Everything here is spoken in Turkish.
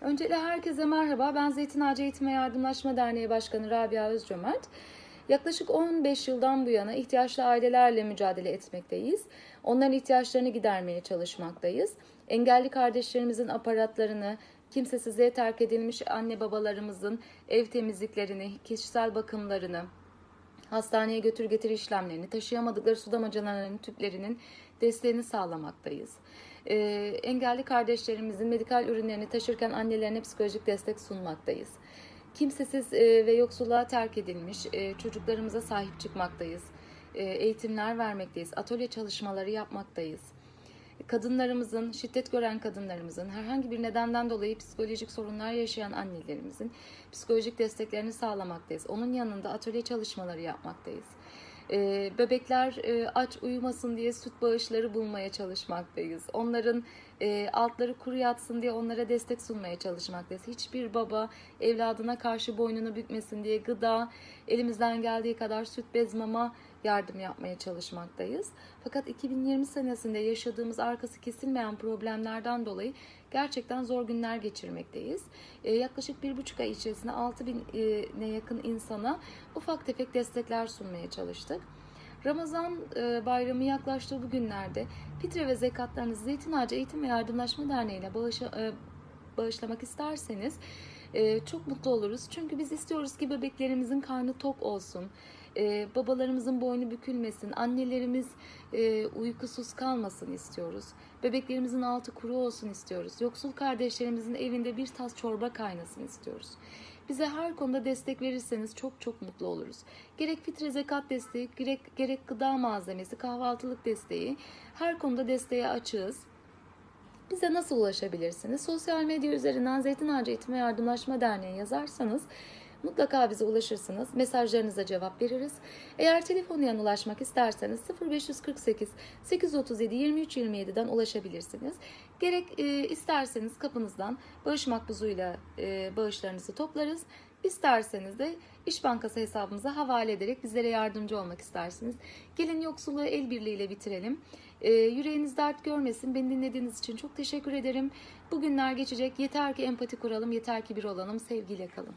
Öncelikle herkese merhaba. Ben Zeytin Ağacı Eğitim ve Yardımlaşma Derneği Başkanı Rabia Özcömert. Yaklaşık 15 yıldan bu yana ihtiyaçlı ailelerle mücadele etmekteyiz. Onların ihtiyaçlarını gidermeye çalışmaktayız. Engelli kardeşlerimizin aparatlarını, kimsesizliğe terk edilmiş anne babalarımızın ev temizliklerini, kişisel bakımlarını, hastaneye götür getir işlemlerini, taşıyamadıkları su damacanalarının tüplerinin desteğini sağlamaktayız. Ee, engelli kardeşlerimizin medikal ürünlerini taşırken annelerine psikolojik destek sunmaktayız. Kimsesiz e, ve yoksulluğa terk edilmiş e, çocuklarımıza sahip çıkmaktayız. E, eğitimler vermekteyiz. Atölye çalışmaları yapmaktayız kadınlarımızın, şiddet gören kadınlarımızın, herhangi bir nedenden dolayı psikolojik sorunlar yaşayan annelerimizin psikolojik desteklerini sağlamaktayız. Onun yanında atölye çalışmaları yapmaktayız. Ee, bebekler e, aç uyumasın diye süt bağışları bulmaya çalışmaktayız. Onların e, altları kuru yatsın diye onlara destek sunmaya çalışmaktayız. Hiçbir baba evladına karşı boynunu bükmesin diye gıda, elimizden geldiği kadar süt bez mama yardım yapmaya çalışmaktayız. Fakat 2020 senesinde yaşadığımız arkası kesilmeyen problemlerden dolayı gerçekten zor günler geçirmekteyiz. Ee, yaklaşık bir buçuk ay içerisinde 6 bine yakın insana ufak tefek destekler sunmaya çalıştık. Ramazan e, bayramı yaklaştığı bu günlerde fitre ve zekatlarınızı Zeytin Ağacı Eğitim ve Yardımlaşma Derneği ile bağışa, e, bağışlamak isterseniz e, çok mutlu oluruz. Çünkü biz istiyoruz ki bebeklerimizin karnı tok olsun, e, babalarımızın boynu bükülmesin, annelerimiz e, uykusuz kalmasın istiyoruz. Bebeklerimizin altı kuru olsun istiyoruz. Yoksul kardeşlerimizin evinde bir tas çorba kaynasın istiyoruz. Bize her konuda destek verirseniz çok çok mutlu oluruz. Gerek fitre zekat desteği, gerek, gerek gıda malzemesi, kahvaltılık desteği her konuda desteğe açığız. Bize nasıl ulaşabilirsiniz? Sosyal medya üzerinden Zeytin Ağacı Eğitim ve Yardımlaşma Derneği yazarsanız mutlaka bize ulaşırsınız. Mesajlarınıza cevap veririz. Eğer telefonla ulaşmak isterseniz 0548 837 23 27'den ulaşabilirsiniz. Gerek e, isterseniz kapınızdan bağış makbuzuyla e, bağışlarınızı toplarız. İsterseniz de İş Bankası hesabımıza havale ederek bizlere yardımcı olmak istersiniz. Gelin yoksulluğu el birliğiyle bitirelim. E, yüreğiniz dert görmesin. Beni dinlediğiniz için çok teşekkür ederim. Bugünler geçecek. Yeter ki empati kuralım, yeter ki bir olalım. Sevgiyle kalın.